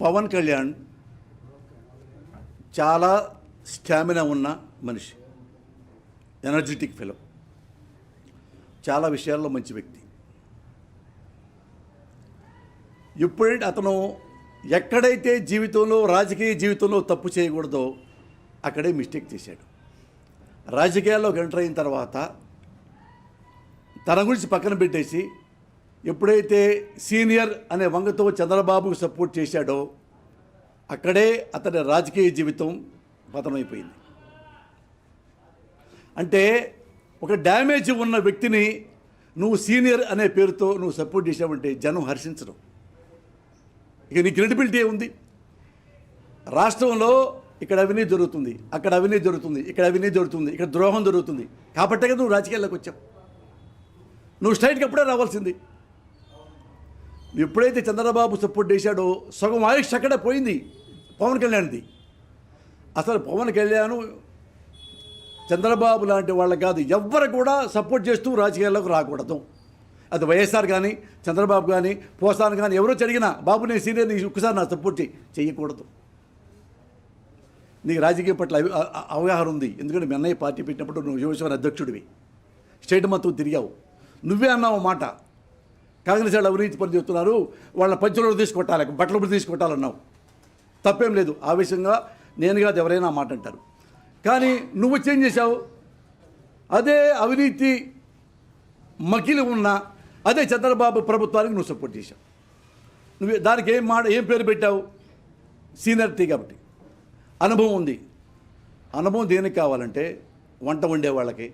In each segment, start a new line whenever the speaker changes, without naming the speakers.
పవన్ కళ్యాణ్ చాలా స్టామినా ఉన్న మనిషి. ఎనర్జెటిక్ ఫిలం చాలా విషయాల్లో మంచి వ్యక్తి. ఎప్పుడైతే అతను ఎక్కడైతే జీవితంలో రాజకీయ జీవితంలో తప్పు చేయకూడదో అక్కడే మిస్టేక్ చేశాడు. రాజకీయాల్లోకి ఎంటర్ అయిన తర్వాత తన గురించి పక్కన పెట్టేసి ఎప్పుడైతే సీనియర్ అనే వంగతో చంద్రబాబుకు సపోర్ట్ చేశాడో అక్కడే అతని రాజకీయ జీవితం పతనమైపోయింది. అంటే ఒక డ్యామేజ్ ఉన్న వ్యక్తిని నువ్వు సీనియర్ అనే పేరుతో నువ్వు సపోర్ట్ చేసావంటే జనం హర్షించడం ఇక నీ క్రెడిబిలిటీ ఉంది రాష్ట్రంలో ఇక్కడ అవినీతి జరుగుతుంది అక్కడ అవినీతి జరుగుతుంది ఇక్కడ అవినీతి జరుగుతుంది ఇక్కడ ద్రోహం జరుగుతుంది. కాబట్టే కదా నువ్వు రాజకీయాల్లోకి వచ్చావు. నువ్వు స్ట్రైట్కి అప్పుడే రావాల్సింది. ఎప్పుడైతే చంద్రబాబు సపోర్ట్ చేశాడో సగం ఆయుష్ అక్కడే పోయింది పవన్ కళ్యాణ్ది. అసలు పవన్ కళ్యాణ్ చంద్రబాబు లాంటి వాళ్ళ కాదు ఎవ్వరు కూడా సపోర్ట్ చేస్తూ రాజకీయాల్లోకి రాకూడదు. అది వైఎస్ఆర్ కానీ చంద్రబాబు కానీ పోసాన్ కానీ ఎవరో జరిగినా బాబు నేను సీనియర్ నీ ఒక్కసారి నా సపోర్ట్ చేయి చేయకూడదు నీకు రాజకీయం పట్ల అవగాహన ఉంది. ఎందుకంటే మీ అన్నయ్య పార్టీ పెట్టినప్పుడు నువ్వు యువసేన అధ్యక్షుడివి. స్టేట్ మొత్తం తిరిగావు. నువ్వే అన్నావు మాట. కాంగ్రెస్ వాళ్ళు అవినీతి పని చేస్తున్నారు. వాళ్ళ పంచులు తీసుకొట్టాలి. బట్టలు తీసుకొట్టాలన్నావు. తప్పేం లేదు. ఆవేశంగా నేను కాదు ఎవరైనా మాట అంటారు కానీ నువ్వు చేంజ్ చేశావు. అదే అవినీతి మకిలి ఉన్న అదే చంద్రబాబు ప్రభుత్వానికి నువ్వు సపోర్ట్ చేశావు. నువ్వు దానికి ఏం మాట ఏం పేరు పెట్టావు? సీనియరిటీ కాబట్టి. అనుభవం ఉంది. అనుభవం దేనికి కావాలంటే వంట వండే వాళ్ళకి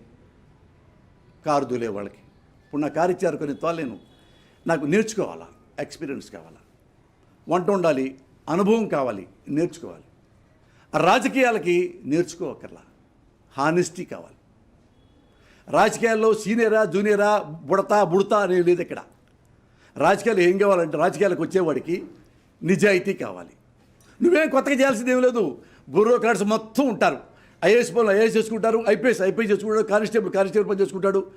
కారు దూలే వాళ్ళకి. ఇప్పుడు నా కారు ఇచ్చారు కొన్ని తోలేను నాకు నేర్చుకోవాలా? ఎక్స్పీరియన్స్ కావాలా? వంట ఉండాలి అనుభవం కావాలి నేర్చుకోవాలి. రాజకీయాలకి నేర్చుకోవక్కర్లా హానెస్టీ కావాలి. రాజకీయాల్లో సీనియరా జూనియరా బుడతా బుడతా అనేది లేదు ఇక్కడ. రాజకీయాలు ఏం కావాలంటే రాజకీయాలకు వచ్చేవాడికి నిజాయితీ కావాలి. నువ్వేం కొత్తగా చేయాల్సింది ఏం లేదు. బ్యూరోక్రాట్స్ మొత్తం ఉంటారు. ఐఏఎస్ పనులు ఐఏఎస్ చేసుకుంటారు. ఐపీఎస్ ఐపీఎస్ చేసుకుంటాడు. కానిస్టేబుల్ కానిస్టేబుల్ పని చేసుకుంటాడు.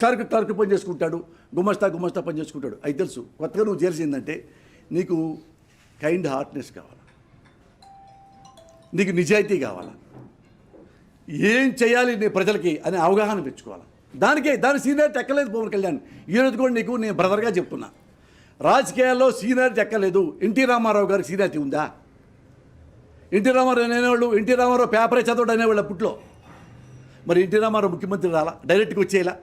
క్లర్క్ క్లర్క్ పని చేసుకుంటాడు గుమస్తా గుమస్తా పని చేసుకుంటాడు. అది తెలుసు. కొత్తగా నువ్వు చేయాల్సిందంటే నీకు కైండ్ హార్ట్నెస్ కావాలి? నీకు నిజాయితీ కావాలా? ఏం చేయాలి నీ ప్రజలకి అనే అవగాహన పెంచుకోవాలి? దానికే దాని సీనియారిటీ ఎక్కలేదు పవన్ కళ్యాణ్. ఈరోజు కూడా నీకు నేను బ్రదర్గా చెప్తున్నా. రాజకీయాల్లో సీనియారిటీ ఎక్కలేదు ఎన్టీ రామారావు గారికి సీనియారిటీ ఉందా? ఎన్టీ రామారావు అనేవాళ్ళు ఎన్టీ రామారావు పేపరే చదవడం అనేవాళ్ళు అప్పట్లో మరి ఎన్టీ రామారావు ముఖ్యమంత్రి రాలా? డైరెక్ట్గా వచ్చేలా?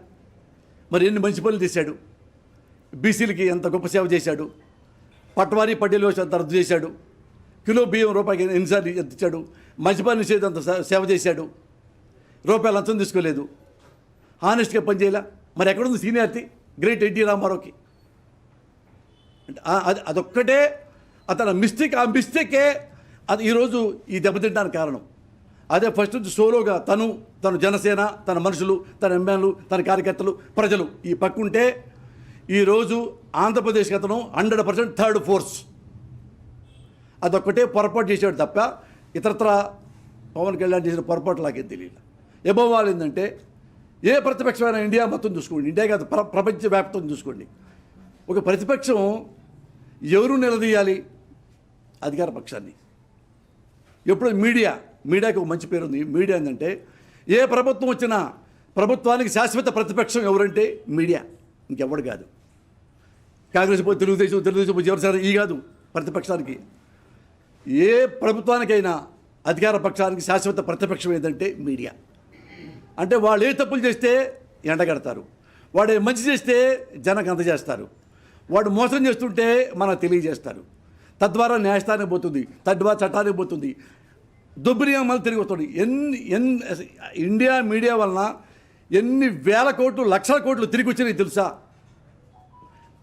మరి ఎన్ని మంచి పనులు చేశాడు బీసీలకి ఎంత గొప్ప సేవ చేశాడు? పట్వారీ పడ్డీలు అంత రద్దు చేశాడు? కిలో బియ్యం రూపాయికి ఎన్నిసార్లు ఎంత ఇచ్చాడు? మంచిపని నిషేధం అంత సేవ చేశాడు? రూపాయలు అంతం తీసుకోలేదు. హానెస్ట్గా పనిచేయలే మరి ఎక్కడుంది సీనియారిటీ? గ్రేట్ ఎన్టీ రామారావుకి. అంటే అది అదొక్కటే అతని మిస్టేక్ ఆ మిస్టేకే అది ఈరోజు ఈ దెబ్బతింటానికి కారణం. అదే ఫస్ట్ నుంచి సోలోగా తను తన జనసేన తన మనుషులు తన ఎమ్మెల్యేలు తన కార్యకర్తలు ప్రజలు ఈ పక్కుంటే ఈరోజు ఆంధ్రప్రదేశ్కి అతను హండ్రెడ్ పర్సెంట్ థర్డ్ ఫోర్స్. అదొక్కటే పొరపాటు చేసాడు తప్ప ఇతరత్ర పవన్ కళ్యాణ్ చేసిన పొరపాటు నాకేం తెలియదు. ఎబోవాల్ ఏంటంటే ఏ ప్రతిపక్షమైన ఇండియా మొత్తం చూసుకోండి. ఇండియా కాదు ప్ర ప్రపంచ వ్యాప్తం చూసుకోండి. ఒక ప్రతిపక్షం ఎవరు నిలదీయాలి? అధికార పక్షాన్ని. ఎప్పుడు మీడియా మీడియాకి ఒక మంచి పేరు ఉంది మీడియా ఏంటంటే ఏ ప్రభుత్వం వచ్చినా ప్రభుత్వానికి శాశ్వత ప్రతిపక్షం ఎవరంటే మీడియా. ఇంకెవడు కాదు. కాంగ్రెస్ పోయి తెలుగుదేశం తెలుగుదేశం పోయి జనసేన ఈ కాదు ప్రతిపక్షానికి. ఏ ప్రభుత్వానికైనా అధికార పక్షానికి శాశ్వత ప్రతిపక్షం ఏంటంటే మీడియా. అంటే వాళ్ళు ఏ తప్పులు చేస్తే ఎండగడతారు. వాడు మంచి చేస్తే జనకు అందజేస్తారు. వాడు మోసం చేస్తుంటే మనకు తెలియజేస్తారు. తద్వారా న్యాయస్థానం పోతుంది. తద్వారా చట్టానికి పోతుంది. దుర్వినియోగం మళ్ళీ తిరిగి వస్తాడు. ఎన్ని ఎన్ని ఇండియా మీడియా వలన ఎన్ని వేల కోట్లు లక్షల కోట్లు తిరిగి వచ్చినాయి తెలుసా?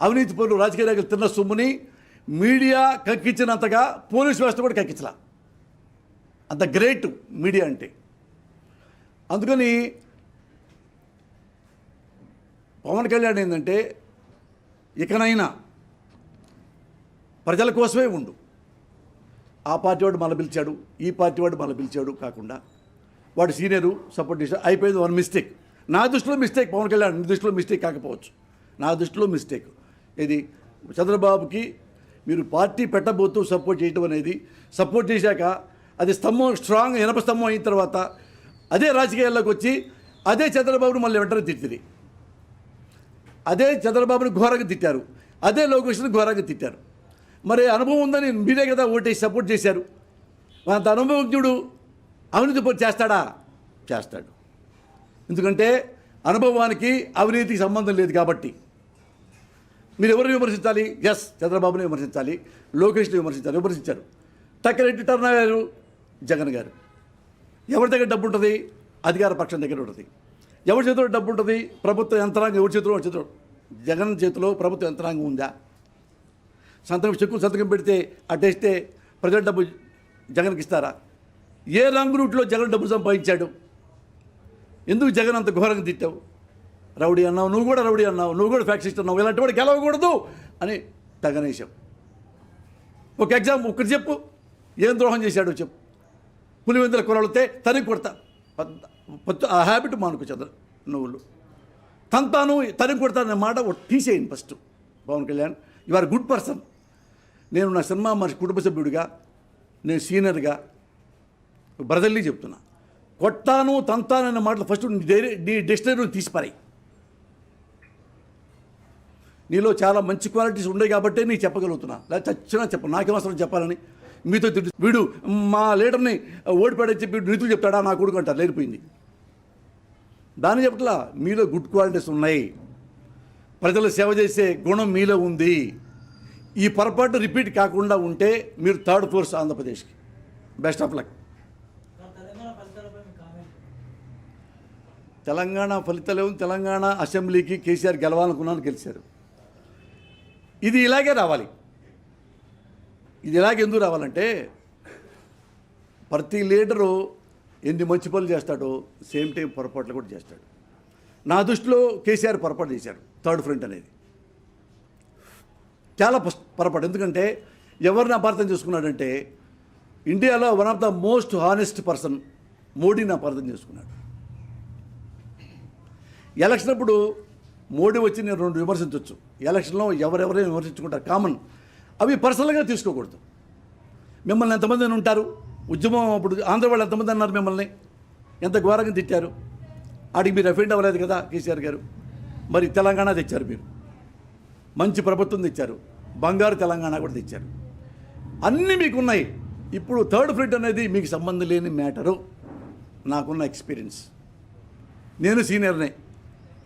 అవినీతి పనులు రాజకీయ నాయకులు తిన్న సొమ్ముని మీడియా కక్కించినంతగా పోలీస్ వ్యవస్థ కూడా కక్కించలా. అంత గ్రేట్ మీడియా అంటే. అందుకని పవన్ కళ్యాణ్ ఏంటంటే ఇకనైనా ప్రజల కోసమే ఉండు. ఆ పార్టీ వాడు మళ్ళీ పిలిచాడు ఈ పార్టీ వాడు మళ్ళీ పిలిచాడు కాకుండా వాడు సీనియరు సపోర్ట్ చేశాడు. అయిపోయింది వన్ మిస్టేక్ నా దృష్టిలో మిస్టేక్ పవన్ కళ్యాణ్ నీ దృష్టిలో మిస్టేక్ కాకపోవచ్చు. నా దృష్టిలో మిస్టేక్ ఇది చంద్రబాబుకి మీరు పార్టీ పెట్టబోతూ సపోర్ట్ చేయటం అనేది సపోర్ట్ చేశాక అది స్తంభం స్ట్రాంగ్ ఇనప స్తంభం అయిన తర్వాత అదే రాజకీయాల్లోకి వచ్చి అదే చంద్రబాబును మళ్ళీ వెంటనే తిట్టింది. అదే చంద్రబాబుని ఘోరంగా తిట్టారు. అదే లోకేష్ను ఘోరంగా తిట్టారు. మరి అనుభవం ఉందని మీరే కదా ఓటేసి సపోర్ట్ చేశారు. అంత అనుభవజ్ఞుడు అవినీతి చేస్తాడా? చేస్తాడు. ఎందుకంటే అనుభవానికి అవినీతికి సంబంధం లేదు కాబట్టి. మీరు ఎవరిని విమర్శించాలి? ఎస్ చంద్రబాబుని విమర్శించాలి లోకేష్ని విమర్శించాలి విమర్శించారు. టక్కరెడ్డి టర్న్ అయ్యారు జగన్ గారు. ఎవరి దగ్గర డబ్బు ఉంటుంది? అధికార పక్షం దగ్గర ఉంటుంది. ఎవరి చేతిలో డబ్బు ఉంటుంది? ప్రభుత్వ యంత్రాంగం ఎవరి చేతిలో? చేతిలో? జగన్ చేతిలో ప్రభుత్వ యంత్రాంగం ఉందా? సంతకం చెక్కు సంతకం పెడితే అట్టేస్తే ప్రజల డబ్బు జగన్కి ఇస్తారా? ఏ రంగు రూట్లో జగన్ డబ్బు సంపాదించాడు? ఎందుకు జగన్ అంత ఘోరంగా తిట్టావు? రౌడీ అన్నావు నువ్వు కూడా రౌడీ అన్నావు నువ్వు కూడా ఫ్యాక్సిస్ట్ అన్నావు ఇలాంటి వాడు గెలవకూడదు అని తగనేశావు. ఒక ఎగ్జామ్ ఒకటి చెప్పు. ఏం ద్రోహం చేశాడో చెప్పు. పులివెందుల కులాలతే తనకి కొడతా. పద్ద- ఆ హ్యాబిట్ మానుకు చంద్ర నువ్వులు. తంతాను తరిగి కొడతా మాట తీసేయండి first. Pawan Kalyan you are good person నేను నా సినిమా మనిషి కుటుంబ సభ్యుడిగా నేను సీనియర్గా బ్రదర్లీ చెప్తున్నా. కొట్టాను తంతాను అనే మాటలు ఫస్ట్ నీ డైరీ నీ నీలో చాలా మంచి క్వాలిటీస్ ఉన్నాయి కాబట్టే నేను చెప్పగలుగుతున్నా. లేదా చచ్చినా చెప్ప నాకేమవసరం చెప్పాలని. మీతో తిట్టు వీడు మా లీడర్ని ఓడిపాడని చెప్పి నీతులు చెప్తాడా? నా కొడుకు అంటారు. లేనిపోయింది. దాన్ని చెప్పట్లా మీలో గుడ్ క్వాలిటీస్ ఉన్నాయి. ప్రజల సేవ చేసే గుణం మీలో ఉంది. ఈ పొరపాటు రిపీట్ కాకుండా ఉంటే మీరు థర్డ్ ఫోర్స్ ఆంధ్రప్రదేశ్కి. Best of luck.
Telangana
Telangana ఫలితాలు తెలంగాణ అసెంబ్లీకి కేసీఆర్ గెలవాలనుకున్నాను గెలిచారు. ఇది ఇలాగే రావాలి. ఇది ఇలాగే ఎందుకు రావాలంటే ప్రతి లీడరు ఎన్ని మంచి పనులు చేస్తాడో సేమ్ టైం పొరపాట్లు కూడా చేస్తాడు. నా దృష్టిలో కేసీఆర్ పొరపాటు చేశారు. థర్డ్ ఫ్రంట్ అనేది. చాలా పొరపాటు. ఎందుకంటే ఎవరిని అపార్థం చేసుకున్నాడంటే ఇండియాలో one of the most honest person మోడీని అపార్థం చేసుకున్నాడు. ఎలక్షన్ అప్పుడు మోడీ వచ్చి నేను రెండు విమర్శించవచ్చు ఎలక్షన్లో ఎవరెవరైనా విమర్శించుకుంటారు? కామన్. అవి పర్సనల్గా తీసుకోకూడదు. మిమ్మల్ని ఎంతమంది ఉంటారు? ఉద్యమం అప్పుడు ఆంధ్ర వాళ్ళు ఎంతమంది అన్నారు మిమ్మల్ని? ఎంత ఘోరంగా తిట్టారు? వాటికి మీరు అఫెండ్ అవ్వలేదు కదా కేసీఆర్ గారు? మరి తెలంగాణ తెచ్చారు మీరు. మంచి ప్రభుత్వం తెచ్చారు. బంగారు తెలంగాణ కూడా తెచ్చారు. అన్నీ మీకు ఉన్నాయి ఇప్పుడు థర్డ్ ఫ్రంట్ అనేది మీకు సంబంధం లేని మ్యాటరు. నాకున్న ఎక్స్పీరియన్స్. నేను సీనియర్నే.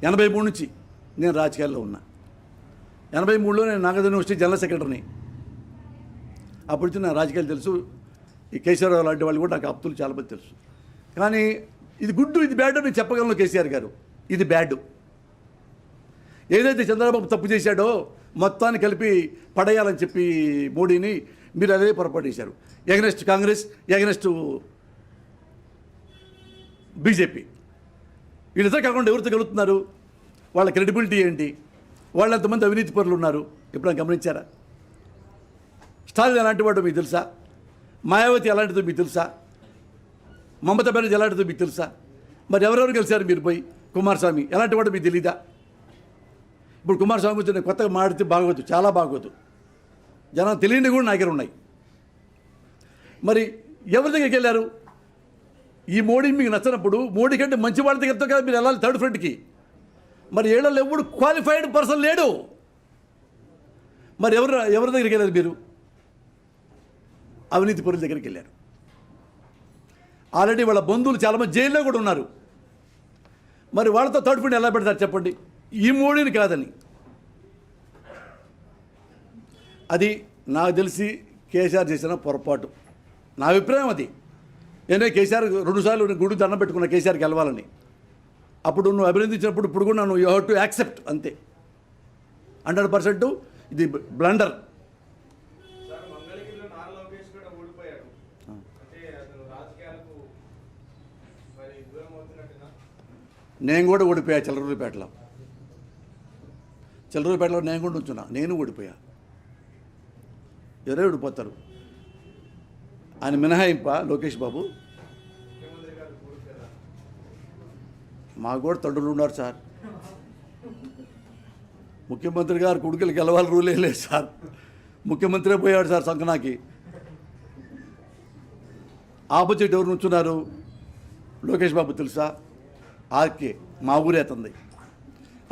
ఎనభై మూడు నుంచి నేను రాజకీయాల్లో ఉన్నా. ఎనభై మూడులో నేను నాగార్జున యూనివర్సిటీ జనరల్ సెక్రటరీని. అప్పటి నుంచి నా రాజకీయాలు తెలుసు. ఈ కేసీఆర్ లాంటి వాళ్ళు కూడా నాకు అప్తులు చాలా మంది తెలుసు. కానీ ఇది గుడ్డు ఇది బ్యాడ్ అని చెప్పగలను కేసీఆర్ గారు. ఇది బ్యాడ్. ఏదైతే చంద్రబాబు తప్పు చేశాడో మొత్తాన్ని కలిపి పడేయాలని చెప్పి మోడీని మీరు అదే పొరపాటు చేశారు. Against Congress against BJP. వీళ్ళిద్దరు కాకుండా ఎవరితో గెలుస్తున్నారు వాళ్ళ క్రెడిబిలిటీ ఏంటి? వాళ్ళు ఎంతమంది అవినీతి పరులు ఉన్నారు. ఎప్పుడైనా గమనించారా? స్టాలిన్ ఎలాంటి వాడు మీకు తెలుసా? మాయావతి ఎలాంటిదో మీకు తెలుసా? మమతా బెనర్జీ ఎలాంటిదో మీకు తెలుసా? మరి ఎవరెవరు గెలిచారు మీరు పోయి? కుమారస్వామి ఎలాంటి వాడు మీకు తెలీదా? ఇప్పుడు కుమారస్వామి గురించి నేను కొత్తగా మాడితే బాగోదు చాలా బాగోదు. జనం తెలియని కూడా నా దగ్గర ఉన్నాయి. మరి ఎవరి దగ్గరికి వెళ్ళారు? ఈ మోడీ మీకు నచ్చినప్పుడు మోడీ కంటే మంచి వాళ్ళ దగ్గరతో కదా మీరు వెళ్ళాలి థర్డ్ ఫ్రంట్కి మరి ఏళ్ళలో ఎవడు క్వాలిఫైడ్ పర్సన్ లేడు. మరి ఎవరు ఎవరి దగ్గరికి వెళ్ళారు మీరు? అవినీతి పరుల దగ్గరికి వెళ్ళారు. ఆల్రెడీ వాళ్ళ బంధువులు చాలామంది జైల్లో కూడా ఉన్నారు. మరి వాళ్ళతో థర్డ్ ఫ్రంట్ ఎలా పెడతారు చెప్పండి? ఈ మోడీని కాదని. అది నాకు తెలిసి కేసీఆర్ చేసిన పొరపాటు. నా అభిప్రాయం అది. నేనే కేసీఆర్ రెండుసార్లు గుడి దండం పెట్టుకున్న కేసీఆర్ గెలవాలని. అప్పుడు నువ్వు అభినందించినప్పుడు ఇప్పుడు కూడా నువ్వు యూ హ్యావ్ టు యాక్సెప్ట్ అంతే. హండ్రెడ్ పర్సెంట్ ఇది బ్లండర్. నేను కూడా ఓడిపోయా చిల్లరూరిపేటలో చిల్లరూరిపేటలో నేను కూడా ఉంచున్నా. నేను ఓడిపోయా. ఎవరే ఓడిపోతారు? ఆయన మినహాయింప లోకేష్ బాబు? మాకు కూడా తండ్రులు ఉన్నారు సార్. ముఖ్యమంత్రి గారు కొడుకులు గెలవాలి రూలే లేదు సార్. ముఖ్యమంత్రి పోయాడు సార్ సంకనాకి. ఆపోజిట్ ఎవరు నుంచున్నారు? లోకేష్ బాబు తెలుసా? ఆర్కే మా ఊరే తంది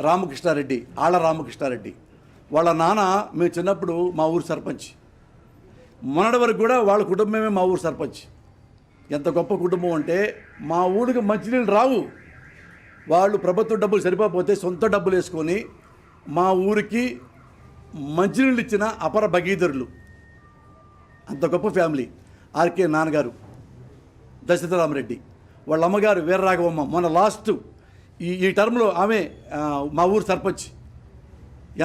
రామకృష్ణారెడ్డి ఆళ్ళ రామకృష్ణారెడ్డి. వాళ్ళ నాన్న మేము చిన్నప్పుడు మా ఊరు సర్పంచ్. మొన్నటి వరకు కూడా వాళ్ళ కుటుంబమే మా ఊరు సర్పంచ్. ఎంత గొప్ప కుటుంబం అంటే మా ఊరికి మంచినీళ్ళు రావు. వాళ్ళు ప్రభుత్వ డబ్బులు సరిపోతే సొంత డబ్బులు వేసుకొని మా ఊరికి మంచినీళ్ళు ఇచ్చిన అపర భగీధరులు అంత గొప్ప ఫ్యామిలీ. ఆర్కే నాన్నగారు దశరథరామరెడ్డి. వాళ్ళ అమ్మగారు వీరరాఘవమ్మ మొన్న లాస్ట్ ఈ ఈ టర్మ్లో ఆమె మా ఊరు సర్పంచ్.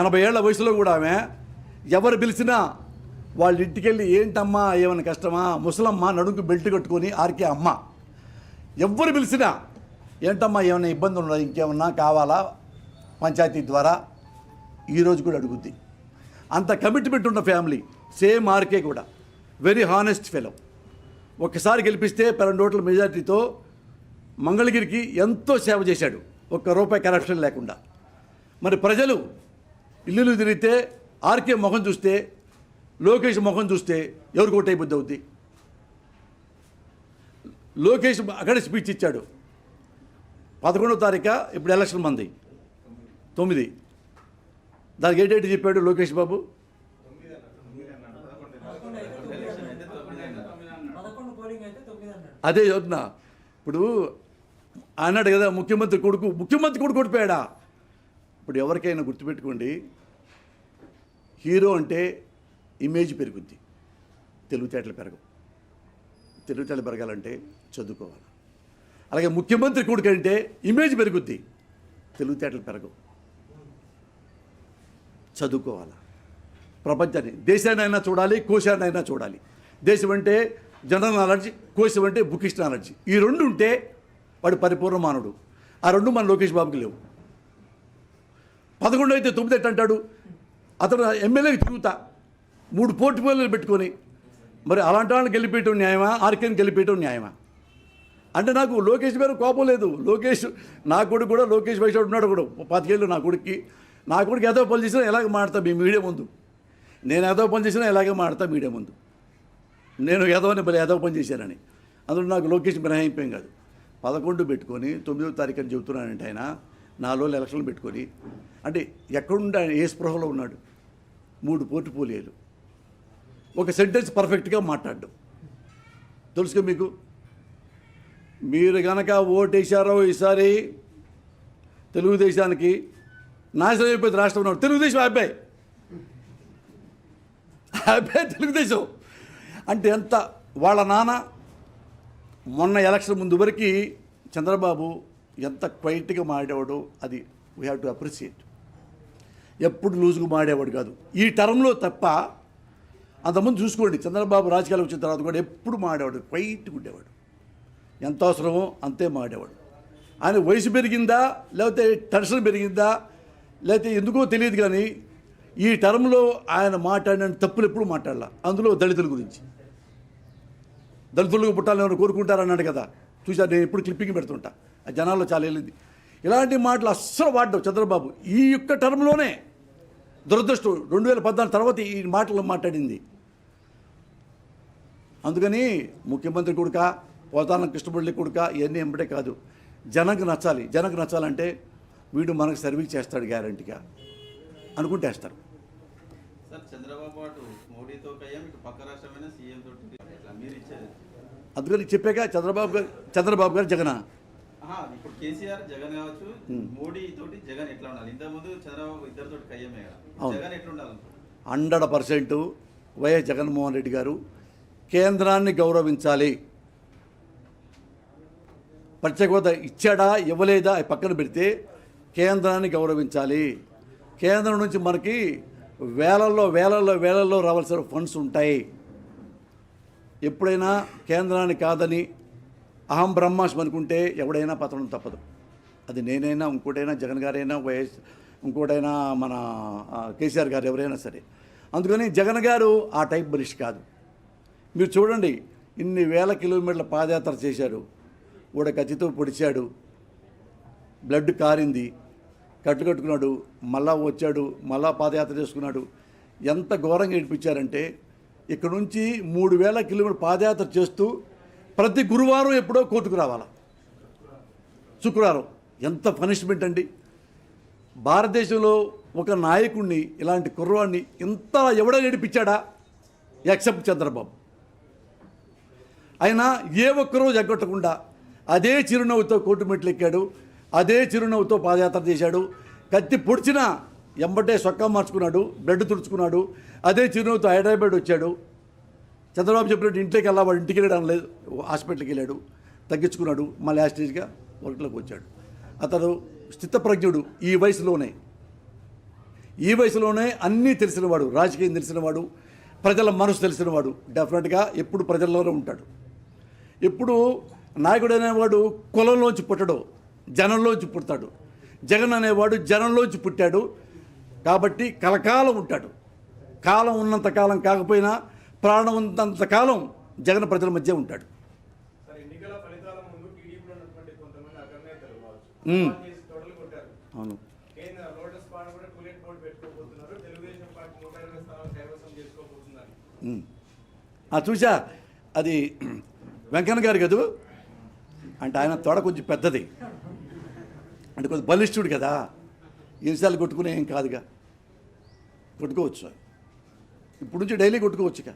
ఎనభై ఏళ్ళ వయసులో కూడా ఆమె ఎవరు పిలిచినా వాళ్ళ ఇంటికి వెళ్ళి ఏంటమ్మా ఏమైనా కష్టమా ముసలమ్మ నడుంకు బెల్ట్ కట్టుకొని ఆర్కే అమ్మ. ఎవ్వరు పిలిచినా ఏంటమ్మా ఏమైనా ఇబ్బంది ఉన్నదా ఇంకేమన్నా కావాలా పంచాయతీ ద్వారా? ఈరోజు కూడా అడుగుద్ది. అంత కమిట్మెంట్ ఉన్న ఫ్యామిలీ సేమ్ ఆర్కే కూడా. వెరీ హానెస్ట్ ఫెలో ఒక్కసారి గెలిపిస్తే పన్నెండు ఓట్ల మెజార్టీతో మంగళగిరికి ఎంతో సేవ చేశాడు. ఒక్క రూపాయి కరప్షన్ లేకుండా. మరి ప్రజలు ఇల్లులు తిరిగితే ఆర్కే ముఖం చూస్తే లోకేష్ ముఖం చూస్తే ఎవరికి ఓటు అయిపోద్ది అవుద్ది? లోకేష్ అక్కడే స్పీచ్ ఇచ్చాడు. పదకొండో తారీఖు ఇప్పుడు ఎలక్షన్ మంది. తొమ్మిది. దానికి ఏ డేట్ చెప్పాడు లోకేష్ బాబు? అదే చెప్తున్నా ఇప్పుడు అన్నాడు కదా ముఖ్యమంత్రి కొడుకు. ముఖ్యమంత్రి కొడుకు ఓడిపోయాడా? ఇప్పుడు ఎవరికైనా గుర్తుపెట్టుకోండి హీరో అంటే ఇమేజ్ పెరుగుద్ది. తెలివితేటలు పెరగవు. తెలివితేటలు పెరగాలంటే చదువుకోవాలి. అలాగే ముఖ్యమంత్రి కొడుకు అంటే ఇమేజ్ పెరుగుద్ది. తెలివితేటలు పెరగవు. చదువుకోవాలి. ప్రపంచాన్ని దేశాన్నైనా చూడాలి కోశాన్నైనా చూడాలి. దేశం అంటే జనరల్ నాలెడ్జ్ కోశం అంటే బుకిష్ నాలెడ్జ్. ఈ రెండు ఉంటే వాడు పరిపూర్ణ మానవుడు ఆ రెండు మన లోకేష్ బాబుకి లేవు. పదకొండు అయితే తొమ్మిది ఎట్ట అంటాడు. అతను ఎమ్మెల్యేకి తిరుగుతా. మూడు పోర్టుఫోలియోలు పెట్టుకొని మరి అలాంటి వాళ్ళని గెలిపేయటం న్యాయమా? ఆర్కేని గెలిపేయటం న్యాయమా? అంటే నాకు లోకేష్ గారు కోపం లేదు. లోకేష్ నా కొడుకు కూడా లోకేష్ వైశ్వడు ఉన్నాడు కూడా. పాతికేళ్ళు నా కొడుక్కి. నా కొడుకు ఏదో పని చేసినా ఎలాగ మాడతా మీ మీడియా ముందు? నేను ఏదో పని చేసినా ఎలాగే మాడతా మీడియా ముందు? నేను ఏదోని బలి ఏదో పని చేశానని. అందులో నాకు లోకేష్ మినహాయింపేం కాదు. పదకొండు పెట్టుకొని తొమ్మిదో తారీఖు అని చెబుతున్నానంటే ఆయన. నాలుగు ఎలక్షన్లు పెట్టుకొని. అంటే ఎక్కడుండి ఆయన ఏ స్పృహలో ఉన్నాడు? మూడు పోర్టుపోలియోలు ఒక సెంటెన్స్ పర్ఫెక్ట్గా మాట్లాడడం. తెలుసుకో మీకు? మీరు గనక ఓటేశారో ఈసారి తెలుగుదేశానికి నాశనం అయిపోయింది రాష్ట్రం ఉన్నాడు తెలుగుదేశం అబ్బాయి అబ్బాయి తెలుగుదేశం. అంటే ఎంత వాళ్ళ నాన్న మొన్న ఎలక్షన్ ముందు వరకు చంద్రబాబు ఎంత క్వైట్గా మాడేవాడు అది వీ హ్యావ్ టు అప్రిషియేట్ ఎప్పుడు లూజుగా మాడేవాడు కాదు. ఈ టర్మ్లో తప్ప అంతకుముందు చూసుకోండి చంద్రబాబు రాజకీయాలకు వచ్చిన తర్వాత కూడా ఎప్పుడు మాడేవాడు క్వైట్గా ఉండేవాడు. ఎంత అవసరమో అంతే మాడేవాడు. ఆయన వయసు పెరిగిందా లేకపోతే టెన్షన్ పెరిగిందా లేకపోతే ఎందుకో తెలియదు కానీ ఈ టర్మ్లో ఆయన మాట్లాడిన తప్పులు ఎప్పుడు మాట్లాడాల. అందులో దళితుల గురించి. దళితులకు పుట్టాలని ఎవరు కోరుకుంటారన్నాడు కదా. చూసారు నేను ఎప్పుడు క్లిప్పింగ్ పెడుతుంటా. ఆ జనాల్లో చాలా వెళ్ళింది ఇలాంటి మాటలు అస్సలు వాడడం చంద్రబాబు. ఈ యొక్క టర్మ్లోనే దురదృష్టం. రెండు వేల పద్నాలుగు తర్వాత ఈ మాటలు మాట్లాడింది. అందుకని ముఖ్యమంత్రి కొడుక పోతాన కృష్ణపల్లి కొడుక ఇవన్నీ ఎంబడే కాదు. జనకు నచ్చాలి. జనకు నచ్చాలంటే వీడు మనకు సర్వీస్ చేస్తాడు గ్యారంటీగా.
అనుకుంటేస్తారు. చంద్రబాబు మోడీతో పక్క రాష్ట్రమైన సీఎం
అందుకని చెప్పాక చంద్రబాబు గారు చంద్రబాబు గారు జగన్.
ఇప్పుడు కేసీఆర్ జగన్ కావచ్చు మోడీ తోటి జగన్ ఎట్లా ఉండాలి? చంద్రబాబు కయ్యమే. జగన్ ఎట్లా
hundred percent YS Jaganmohan Reddy గారు కేంద్రాన్ని గౌరవించాలి. ప్రత్యేక హోదా ఇచ్చాడా ఇవ్వలేదా అవి పక్కన పెడితే కేంద్రాన్ని గౌరవించాలి. కేంద్రం నుంచి మనకి వేలల్లో వేలల్లో వేలల్లో రావాల్సిన ఫండ్స్ ఉంటాయి. ఎప్పుడైనా కేంద్రాన్ని కాదని అహం బ్రహ్మాస్మి అనుకుంటే ఎవడైనా పతనం తప్పదు. అది నేనైనా ఇంకోటైనా జగన్ గారైనా వైఎస్ ఇంకోటైనా మన కేసీఆర్ గారు ఎవరైనా సరే. అందుకని జగన్ గారు ఆ టైప్ మనిషి కాదు. మీరు చూడండి ఇన్ని వేల కిలోమీటర్ల పాదయాత్ర చేశారు కూడా కత్తితో పొడిచాడు. బ్లడ్ కారింది. కట్టు కట్టుకున్నాడు. మళ్ళా వచ్చాడు. మళ్ళా పాదయాత్ర చేసుకున్నాడు. ఎంత ఘోరంగా ఏడిపించారంటే ఇక్కడ నుంచి మూడు వేల కిలోమీటర్ పాదయాత్ర చేస్తూ ప్రతి గురువారం ఎప్పుడో కోర్టుకు రావాలా? శుక్రవారం. ఎంత పనిష్మెంట్ అండి. భారతదేశంలో ఒక నాయకుడిని ఇలాంటి కుర్రవాడిని ఇంత ఎవడో ఏడిపించాడా? ఎక్సెప్ట్ చంద్రబాబు. అయినా ఏ ఒక్కరోజు ఎగ్గొట్టకుండా అదే చిరునవ్వుతో కోర్టు మెట్లు ఎక్కాడు అదే చిరునవ్వుతో పాదయాత్ర చేశాడు. కత్తి పొడిచినా ఎంబటే సొక్కా మార్చుకున్నాడు బ్లడ్ తుడుచుకున్నాడు అదే చిరునవ్వుతో హైదరాబాద్ వచ్చాడు. చంద్రబాబు చెప్పినట్టు ఇంట్లోకి వెళ్ళా వాడు ఇంటికి వెళ్ళడం లేదు హాస్పిటల్కి వెళ్ళాడు తగ్గించుకున్నాడు మళ్ళీ యాస్టేజ్గా వర్క్లోకి వచ్చాడు. అతడు స్థితప్రజ్ఞుడు ఈ వయసులోనే. ఈ వయసులోనే అన్నీ తెలిసినవాడు రాజకీయం తెలిసినవాడు ప్రజల మనసు తెలిసినవాడు. డెఫినెట్గా ఎప్పుడు ప్రజల్లోనే ఉంటాడు. ఎప్పుడు నాయకుడు అనేవాడు కులంలోంచి పుట్టడు జనంలోంచి పుడతాడు. జగన్ అనేవాడు జనంలోంచి పుట్టాడు. కాబట్టి కలకాలం ఉంటాడు. కాలం ఉన్నంత కాలం కాకపోయినా ప్రాణం ఉన్నంత కాలం జగన్ ప్రజల మధ్య ఉంటాడు. అవును. చూసా అది వెంకన్న గారు కదూ? అంటే ఆయన తొడ కొంచెం పెద్దది. అంటే కొంచెం బలిష్ఠుడు కదా. ఎన్నిసార్లు కొట్టుకునే ఏం కాదుగా. కొట్టుకోవచ్చు. ఇప్పుడు నుంచి డైలీ కొట్టుకోవచ్చు ఇక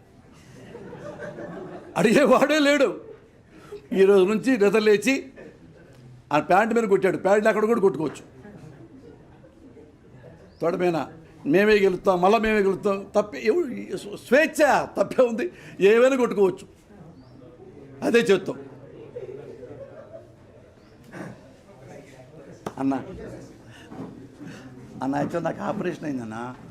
అడిగేవాడే లేడు. ఈ రోజు నుంచి నిద్ర లేచి ఆ ప్యాంట్ మీద కొట్టాడు. ప్యాంట్ అక్కడ కూడా కొట్టుకోవచ్చు. తోట మేమే గెలుస్తాం మళ్ళీ మేమే గెలుస్తాం. తప్పే స్వేచ్ఛ తప్పే ఉంది. ఏమైనా కొట్టుకోవచ్చు. అదే చేస్తాం అన్న. అన్న యాక్చువల్ నాకు ఆపరేషన్ అయిందన్న.